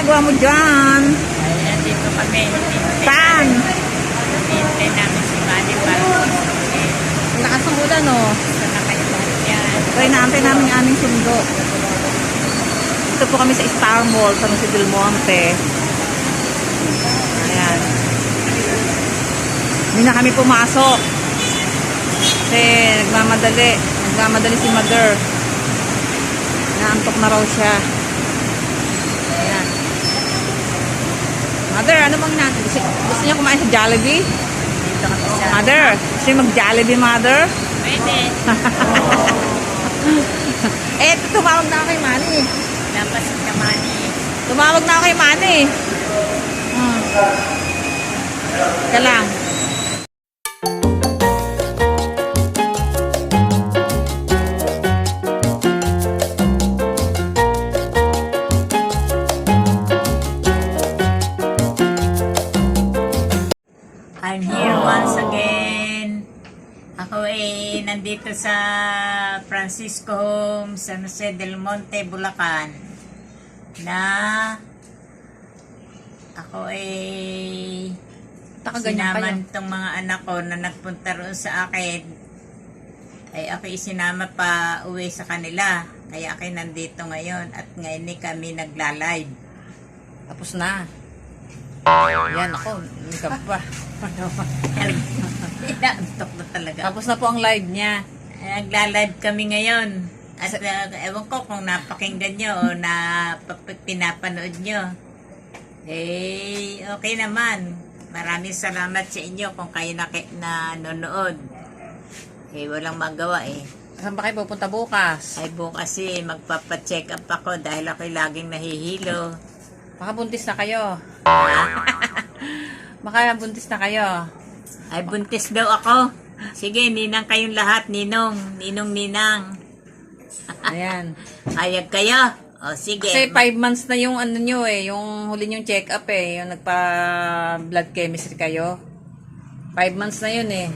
Ang ginagawa mo dyan? Ay, nandito kami. Saan? Hinihintay namin si Manny para mag-isip. Nakasungulan, no? Gusto na kayo lahat yan. So, inaantay namin yung aming sundo. Ito po kami sa Star Mall, sa Jose Del Monte. Ayan. Hindi na kami pumasok. Kasi nagmamadali. Nagmamadali si mother. Naantok na raw siya. Mother, ano bang na? Gusto, gusto niya kumain sa Jollibee? Dito kami sa... Mother, gusto niya mag-Jollibee, mother? Pwede. Eh, tumawag na ako kay Manny. Dapat si Kamani. Tumawag na ako kay Manny. Hmm. Teka lang. Francisco Home, San Jose del Monte, Bulacan. Na ako ay kayo. sinaman tong mga anak ko na nagpunta roon sa akin. Ay ako isinama pa uwi sa kanila. Kaya ako ay nandito ngayon at ngayon ni kami nagla-live. Tapos na. Yan ako. Hindi ka pa. Inaantok na talaga. Tapos na po ang live niya. Nagla-live kami ngayon. At uh, ewan ko kung napakinggan nyo o na pinapanood nyo. Eh, okay naman. Maraming salamat sa inyo kung kayo na, na nanonood. Eh, walang magawa eh. Saan ba kayo pupunta bukas? Ay, bukas eh, magpapacheck up ako dahil ako'y laging nahihilo. Baka buntis na kayo. Baka buntis na kayo. Ay, buntis daw ako. Sige, ninang kayong lahat, ninong. Ninong, ninang. Ayan. Ayag kayo. O, sige. Kasi five months na yung ano nyo eh, yung huli yung check-up eh, yung nagpa-blood chemistry kayo. Five months na yun eh.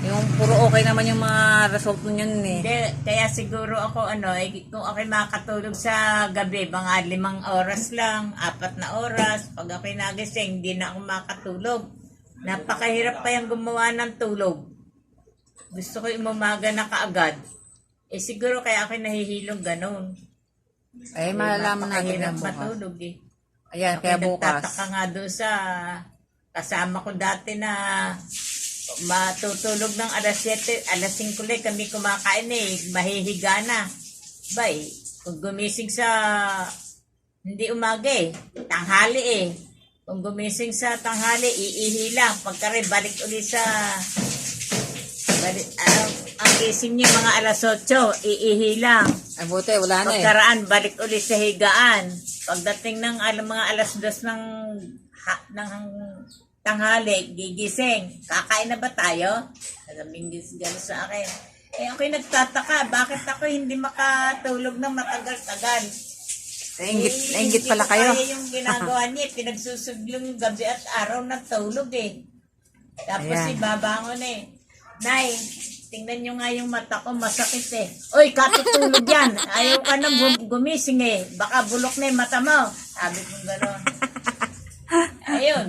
Yung puro okay naman yung mga result nun yun eh. Hindi, kaya siguro ako ano, eh, kung ako'y makatulog sa gabi, mga limang oras lang, apat na oras, pag ako'y nagising, hindi na ako makatulog. Napakahirap pa yung gumawa ng tulog. Gusto ko yung umaga na kaagad. Eh siguro kaya ako'y nahihilong ganun. Eh, malalaman natin yan bukas. matulog eh. Ayan, kaya bukas. nagtataka nga doon sa kasama ko dati na matutulog ng alas 7, alas 5 lang kami kumakain eh, mahihiga na. Bay, kung gumising sa hindi umaga eh, tanghali eh. Kung gumising sa tanghali, iihi lang. Pagka rin, balik ulit sa balik, ang, ang gising niya mga alas 8, iihi lang. Ay, buti, wala na eh. Pagkaraan, balik ulit sa higaan. Pagdating ng alam, mga alas dos ng, ha, ng tanghali, gigising. Kakain na ba tayo? Sabihin gano'n sa akin. Eh, ako'y nagtataka, bakit ako hindi makatulog ng matagal-tagal? Nainggit, Eh, nainggit pala kayo. kaya yung ginagawa niya, pinagsusuglong yung gabi at araw ng tulog eh. Tapos Ayan. si babangon eh. Nay, tingnan nyo nga yung mata ko, masakit eh. Uy, katutulog yan. Ayaw ka gum- gumising eh. Baka bulok na yung mata mo. Sabi ko gano'n. Ayun.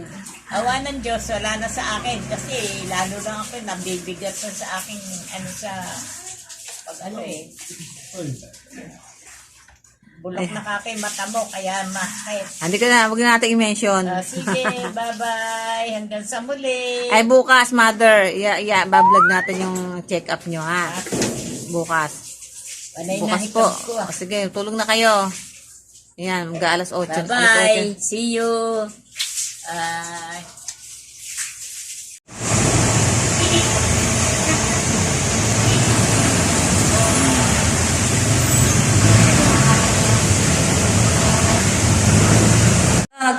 Awa ng Diyos, wala na sa akin. Kasi lalo lang ako nabibigat na sa aking, ano sa, pag ano eh. Bulok na ka kay mata mo, kaya masakit. Hindi ko na, huwag na natin i-mention. Ah, sige, bye-bye. Hanggang sa muli. Ay, bukas, mother. Yeah, yeah, bablog natin yung check-up nyo, ha? Bukas. Panay Bukas po. ko ah. O, sige, tulog na kayo. Yan, mga alas 8. Alas Bye-bye. See you. Ah,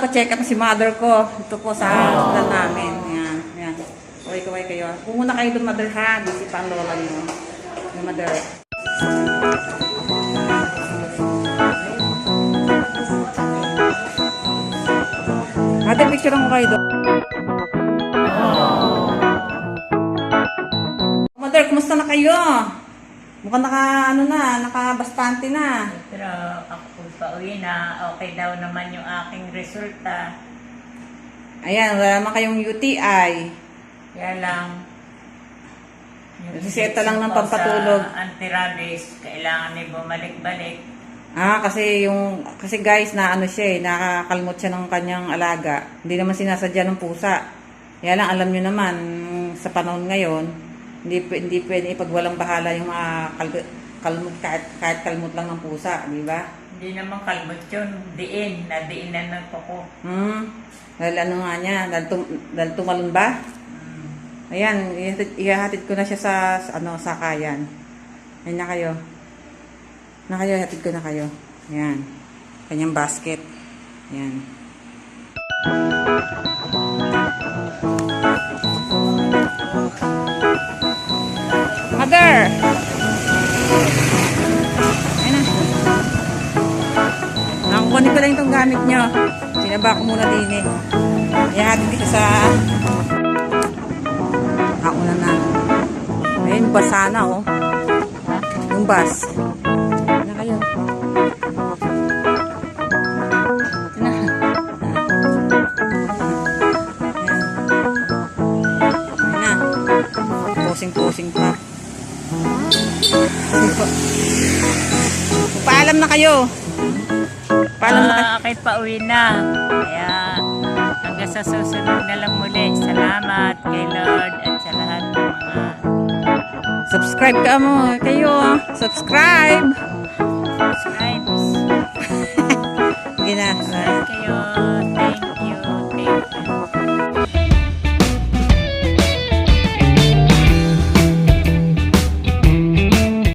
Nagpa-check up si mother ko. Ito po sa hospital namin. Yan, yan. Okay, kaway kayo. Pumunta kayo doon, mother, ha? Busy pa ang lola niyo. Yung mother. Ate, picture mo kayo doon. Mother, kumusta na kayo? Mukhang naka, ano na, nakabastante na. Pero ako kung pauwi na, okay daw naman yung aking resulta. Ayan, wala naman kayong UTI. Kaya lang, Reseta lang ng pampatulog. Sa anti-rabies, kailangan ay bumalik-balik. Ah, kasi yung, kasi guys, na ano siya eh, nakakalmot siya ng kanyang alaga. Hindi naman sinasadya ng pusa. Kaya lang, alam nyo naman, sa panahon ngayon, hindi, hindi pwede ipagwalang bahala yung mga kalmot, kahit, kahit kalmot lang ng pusa, di ba? Hindi naman kalmot yun, diin, nadiinan ng kuko. Hmm, dahil ano nga niya, dahil, tum, dahil tumalon ba? Ayan, ihatid, ihahatid ko na siya sa, sa ano, sakayan. Ayan na kayo. Na kayo, ihatid ko na kayo. Ayan. Kanyang basket. Ayan. Mother! Sinaba ko muna din eh. Ihahatid ko sa ako na na. Ayun, basa na oh. Yung bus. Na kayo. Ayan. Posing-posing pa. Paalam na kayo. Na kayo. Ah, ako'y pauwi na. Kaya hanggang sa susunod na lang muli. Salamat kay Lord at sa lahat ng mga Subscribe ka mo. Kayo. Subscribe. subscribes. Sige na. Subscribe kayo.